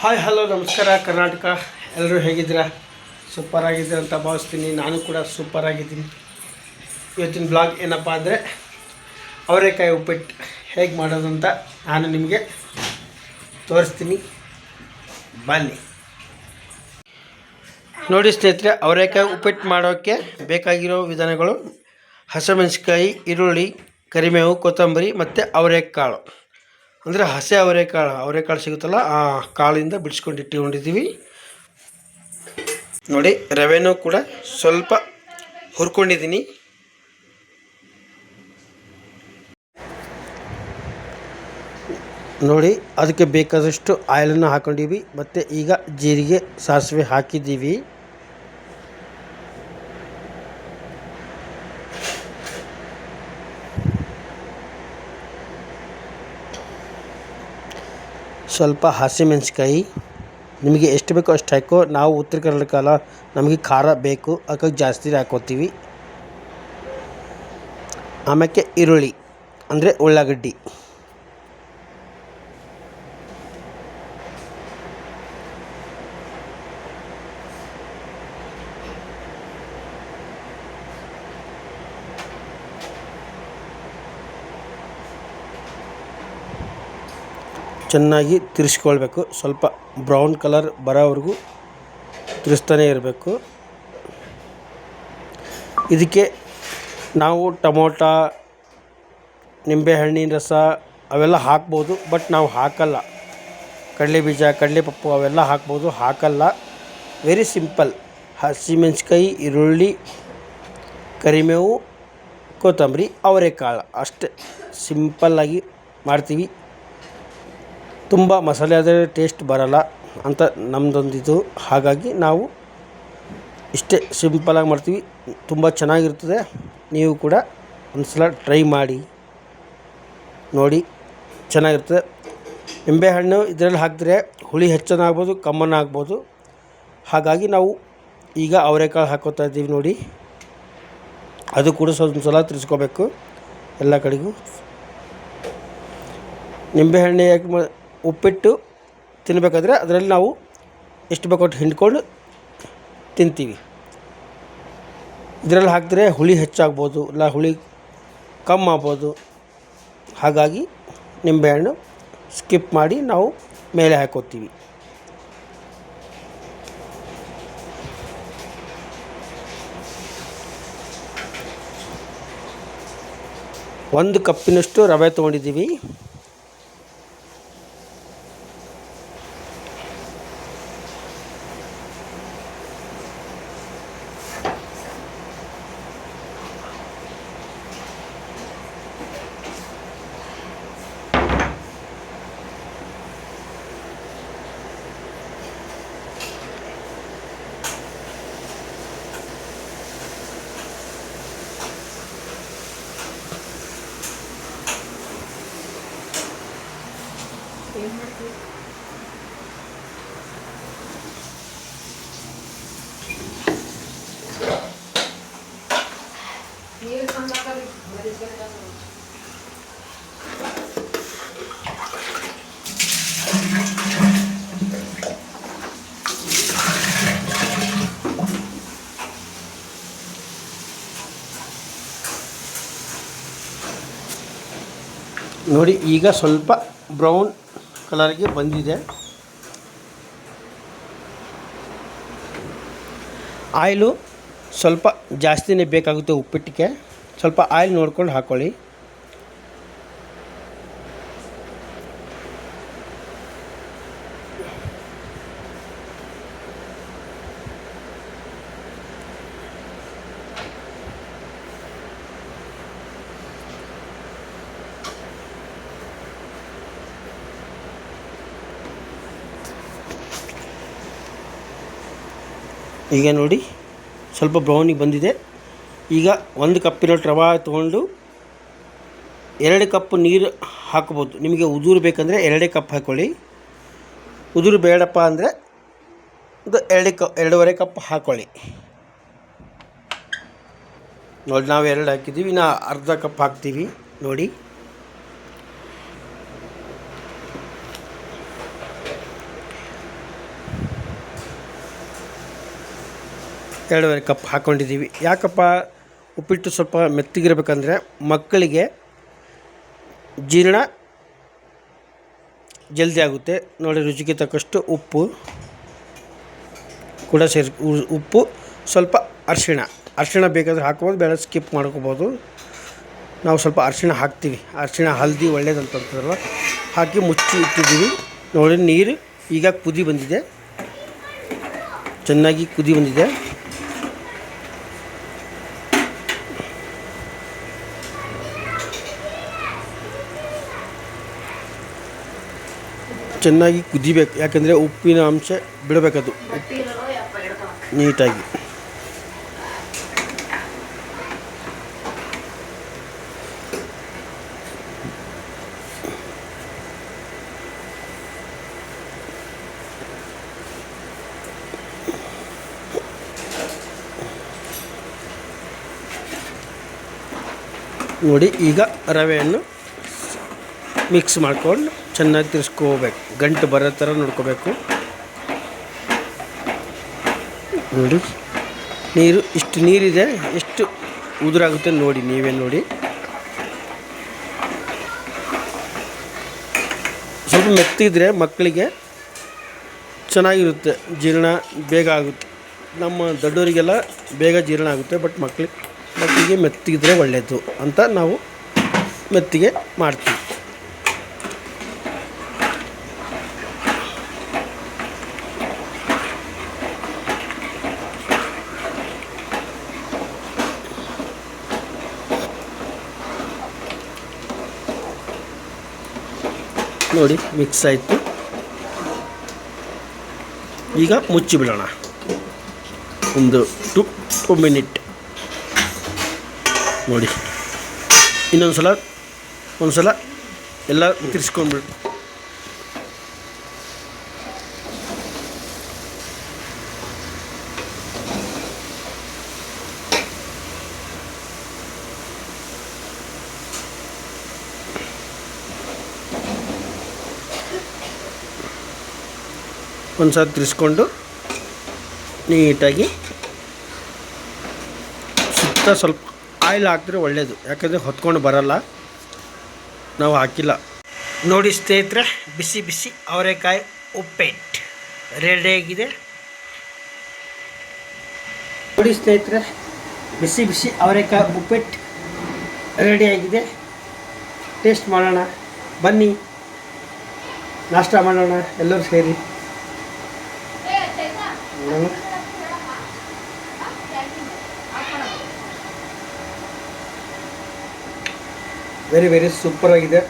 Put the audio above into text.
Hi hello ನಮಸ್ಕಾರ, ಕರ್ನಾಟಕ. ಎಲ್ಲರೂ ಹೇಗಿದ್ದೀರಾ? ಸೂಪರ್ ಆಗಿದ್ದೀರ ಅಂತ ಭಾವಿಸ್ತೀನಿ. ನಾನು ಕೂಡ ಸೂಪರ್ ಆಗಿದ್ದೀನಿ. ಇವತ್ತಿನ ಬ್ಲಾಗ್ ಏನಪ್ಪ ಅಂದರೆ, ಅವರೆಕಾಯಿ ಉಪ್ಪಿಟ್ಟು ಹೇಗೆ ಮಾಡೋದು ಅಂತ ನಾನು ನಿಮಗೆ ತೋರಿಸ್ತೀನಿ. ಬನ್ನಿ. ನೋಡಿ ಸ್ನೇಹಿತರೆ, ಅವರೆಕಾಯಿ ಉಪ್ಪಿಟ್ಟು ಮಾಡೋಕ್ಕೆ ಬೇಕಾಗಿರೋ ವಿಧಾನಗಳು ಹಸಿಮೆಣಸಿಕಾಯಿ ಈರುಳ್ಳಿ ಕರಿಮೇವು ಕೊತ್ತಂಬರಿ ಮತ್ತು ಅವರೆಕಾಳು. ಅಂದರೆ ಹಸೆ ಅವರೆಕಾಳು ಅವರೆಕಾಳು ಸಿಗುತ್ತಲ್ಲ, ಆ ಕಾಳಿಂದ ಬಿಡಿಸ್ಕೊಂಡು ಇಟ್ಟುಕೊಂಡಿದ್ದೀವಿ. ನೋಡಿ, ರವೆನೂ ಕೂಡ ಸ್ವಲ್ಪ ಹುರ್ಕೊಂಡಿದ್ದೀನಿ. ನೋಡಿ, ಅದಕ್ಕೆ ಬೇಕಾದಷ್ಟು ಆಯಿಲನ್ನು ಹಾಕ್ಕೊಂಡಿವಿ ಮತ್ತು ಈಗ ಜೀರಿಗೆ ಸಾಸಿವೆ ಹಾಕಿದ್ದೀವಿ. ಸ್ವಲ್ಪ ಹಸಿಮೆಣಸಿಕಾಯಿ ನಿಮಗೆ ಎಷ್ಟು ಬೇಕೋ ಅಷ್ಟು ಹಾಕೋ. ನಾವು ಉತ್ತರ ಕರ್ನಾಟಕ ಅಲ್ಲ ನಮಗೆ ಖಾರ ಬೇಕು. ಅದಕ್ಕೆ ಜಾಸ್ತಿ ಹಾಕೋತೀವಿ. ಆಮೇಲೆ ಈರುಳ್ಳಿ, ಅಂದರೆ ಉಳ್ಳಾಗಡ್ಡಿ. ಚೆನ್ನಾಗಿ ತಿರ್ಸ್ಕೊಳ್ಬೇಕು. ಸ್ವಲ್ಪ ಬ್ರೌನ್ ಕಲರ್ ಬರೋವರೆಗೂ ತಿರ್ಸ್ತಾನೆ ಇರಬೇಕು. ಇದಕ್ಕೆ ನಾವು ಟೊಮೊಟ, ನಿಂಬೆಹಣ್ಣಿನ ರಸ ಅವೆಲ್ಲ ಹಾಕ್ಬೋದು, ಬಟ್ ನಾವು ಹಾಕಲ್ಲ. ಕಡಲೆ ಬೀಜ, ಕಡಲೆ ಪಪ್ಪು ಅವೆಲ್ಲ ಹಾಕ್ಬೋದು, ಹಾಕಲ್ಲ. ವೆರಿ ಸಿಂಪಲ್ ಹಸಿಮೆಣ್ಸಿಕಾಯಿ ಈರುಳ್ಳಿ, ಕರಿಮೇವು, ಕೊತ್ತಂಬರಿ, ಅವರೆಕಾಳು. ಅಷ್ಟೇ. ಸಿಂಪಲ್ಲಾಗಿ ಮಾಡ್ತೀವಿ. ತುಂಬ ಮಸಾಲೆ ಆದರೆ ಟೇಸ್ಟ್ ಬರಲ್ಲ ಅಂತ ನಮ್ಮದೊಂದಿದು ಹಾಗಾಗಿ ನಾವು ಇಷ್ಟೇ ಸಿಂಪಲಾಗಿ ಮಾಡ್ತೀವಿ. ತುಂಬ ಚೆನ್ನಾಗಿರ್ತದೆ ನೀವು ಕೂಡ ಒಂದು ಸಲ ಟ್ರೈ ಮಾಡಿ ನೋಡಿ ಚೆನ್ನಾಗಿರ್ತದೆ ನಿಂಬೆಹಣ್ಣು ಇದರಲ್ಲಿ ಹಾಕಿದ್ರೆ ಹುಳಿ ಹೆಚ್ಚನ ಆಗ್ಬೋದು ಕಮ್ಮನ ಆಗ್ಬೋದು ಹಾಗಾಗಿ ನಾವು ಈಗ ಅವರೆಕಾಳು ಹಾಕೋತಾ ಇದ್ದೀವಿ ನೋಡಿ. ಅದು ಕೂಡ ಸ್ವಲ್ಪ ಸಲ ತಿರ್ಸ್ಕೋಬೇಕು ಎಲ್ಲ ಕಡೆಗೂ. ನಿಂಬೆಹಣ್ಣು ಯಾಕೆ ಉಪ್ಪಿಟ್ಟು ತಿನ್ನಬೇಕಾದ್ರೆ ಅದರಲ್ಲಿ ನಾವು ಎಷ್ಟು ಬೇಕೋ ಅಷ್ಟು ಹಿಂಡ್ಕೊಂಡು ತಿಂತೀವಿ. ಇದರಲ್ಲಿ ಹಾಕಿದ್ರೆ ಹುಳಿ ಹೆಚ್ಚಾಗ್ಬೋದು, ಇಲ್ಲ ಹುಳಿ ಕಮ್ಮಿ ಆಗ್ಬೋದು. ಹಾಗಾಗಿ ನಿಂಬೆಹಣ್ಣು ಸ್ಕಿಪ್ ಮಾಡಿ ನಾವು ಮೇಲೆ ಹಾಕೋತೀವಿ. ಒಂದು ಕಪ್ಪಿನಷ್ಟು ರವೆ ತೊಗೊಂಡಿದ್ದೀವಿ. ನೋಡಿ ಈಗ ಸ್ವಲ್ಪ ಬ್ರೌನ್ ಕಲರ್ಗೆ ಬಂದಿದೆ. ಆಯಿಲು ಸ್ವಲ್ಪ ಜಾಸ್ತಿನೇ ಬೇಕಾಗುತ್ತೆ ಉಪ್ಪಿಟ್ಟಿಗೆ. ಸ್ವಲ್ಪ ಆಯಿಲ್ ನೋಡ್ಕೊಂಡು ಹಾಕ್ಕೊಳ್ಳಿ ಈಗ ನೋಡಿ, ಸ್ವಲ್ಪ ಬ್ರೌನಿಗೆ ಬಂದಿದೆ. ಈಗ ಒಂದು ಕಪ್ಪಿನ ರವೆ ತೊಗೊಂಡು ಎರಡು ಕಪ್ ನೀರು ಹಾಕ್ಬೋದು. ನಿಮಗೆ ಉದುರು ಬೇಕಂದರೆ ಎರಡೇ ಕಪ್ ಹಾಕ್ಕೊಳ್ಳಿ ಉದುರು ಬೇಡಪ್ಪ ಅಂದರೆ ಒಂದು ಎರಡು ಕಪ್, ಎರಡೂವರೆ ಕಪ್ ಹಾಕ್ಕೊಳ್ಳಿ ನೋಡಿ, ನಾವು ಎರಡು ಹಾಕಿದ್ದೀವಿ. ನಾ ಅರ್ಧ ಕಪ್ ಹಾಕ್ತೀವಿ. ನೋಡಿ. ಎರಡೂವರೆ ಕಪ್ ಹಾಕ್ಕೊಂಡಿದ್ದೀವಿ ಯಾಕಪ್ಪ? ಉಪ್ಪಿಟ್ಟು ಸ್ವಲ್ಪ ಮೆತ್ತಗಿರಬೇಕಂದ್ರೆ ಮಕ್ಕಳಿಗೆ ಜೀರ್ಣ ಜಲ್ದಿ ಆಗುತ್ತೆ. ನೋಡಿ, ರುಚಿಗೆ ತಕ್ಕಷ್ಟು ಉಪ್ಪು ಕೂಡ ಸೇರಿ ಉಪ್ಪು, ಸ್ವಲ್ಪ ಅರಿಶಿಣ. ಅರಿಶಿಣ ಬೇಕಾದರೆ ಹಾಕ್ಬೋದು ಬೇಡ ಸ್ಕಿಪ್ ಮಾಡ್ಕೋಬೋದು. ನಾವು ಸ್ವಲ್ಪ ಅರಿಶಿಣ ಹಾಕ್ತೀವಿ. ಅರಿಶಿಣ ಹಲ್ದಿ ಒಳ್ಳೇದಂತಂತಾರಲ್ಲ ಹಾಕಿ ಮುಚ್ಚಿ ಇಟ್ಟಿದ್ದೀವಿ. ನೋಡಿ, ನೀರು ಈಗ ಕುದಿ ಬಂದಿದೆ. ಚೆನ್ನಾಗಿ ಕುದಿ ಬಂದಿದೆ. ಚೆನ್ನಾಗಿ ಕುದಿಬೇಕು. ಯಾಕಂದರೆ ಉಪ್ಪಿನ ಅಂಶ ಬಿಡಬೇಕದು. ನೀಟಾಗಿ. ನೋಡಿ ಈಗ ರವೆಯನ್ನು ಮಿಕ್ಸ್ ಮಾಡ್ಕೊಂಡು ಚೆನ್ನಾಗಿ ತಿರ್ಸ್ಕೋಬೇಕು. ಗಂಟು ಬರೋ ಥರ ನೋಡ್ಕೋಬೇಕು. ನೋಡಿ. ನೀರು, ಇಷ್ಟು ನೀರಿದೆ, ಎಷ್ಟು ಉದುರಾಗುತ್ತೆ ನೋಡಿ, ನೀವೇ ನೋಡಿ. ಸ್ವಲ್ಪ ಮೆತ್ತಿದ್ರೆ ಮಕ್ಕಳಿಗೆ ಚೆನ್ನಾಗಿರುತ್ತೆ, ಜೀರ್ಣ ಬೇಗ ಆಗುತ್ತೆ. ನಮ್ಮ ದೊಡ್ಡವರಿಗೆಲ್ಲ ಬೇಗ ಜೀರ್ಣ ಆಗುತ್ತೆ, ಬಟ್ ಮಕ್ಕಳಿಗೆ ಮಕ್ಕಳಿಗೆ ಮೆತ್ತಿಗಿದ್ರೆ ಒಳ್ಳೆಯದು ಅಂತ ನಾವು ಮೆತ್ತಿಗೆ ಮಾಡ್ತೀವಿ. ನೋಡಿ ಮಿಕ್ಸ್ ಆಯಿತು. ಈಗ ಮುಚ್ಚಿ ಬಿಡೋಣ. ಒಂದು ಟು ಟು ಮಿನಿಟ್. ನೋಡಿ. ಇನ್ನೊಂದು ಸಲ ಒಂದು ಸಲ ಎಲ್ಲ ತಿರ್ಸ್ಕೊಂಡ್ಬಿಡು ಒಂದು ಸಲ ತಿರ್ಸ್ಕೊಂಡು ನೀಟಾಗಿ ಸುತ್ತ ಸ್ವಲ್ಪ ಆಯಿಲ್ ಹಾಕಿದ್ರೆ ಒಳ್ಳೆಯದು ಯಾಕಂದರೆ ಹೊತ್ಕೊಂಡು ಬರಲ್ಲ. ನಾವು ಹಾಕಿಲ್ಲ. ನೋಡಿ ಸ್ನೇಹಿತರೆ, ಬಿಸಿ ಬಿಸಿ ಅವರೆಕಾಯಿ ಉಪ್ಪಿಟ್ಟು ರೆಡಿಯಾಗಿದೆ ನೋಡಿ ಸ್ನೇಹಿತರೆ, ಬಿಸಿ ಬಿಸಿ ಅವರೆಕಾಯಿ ಉಪ್ಪಿಟ್ಟು ರೆಡಿಯಾಗಿದೆ ಟೇಸ್ಟ್ ಮಾಡೋಣ. ಬನ್ನಿ, ನಾಷ್ಟ ಮಾಡೋಣ, ಎಲ್ಲರೂ ಸೇರಿ. ವೆರಿ ವೆರಿ ಸೂಪರ್ ಆಗಿದೆ.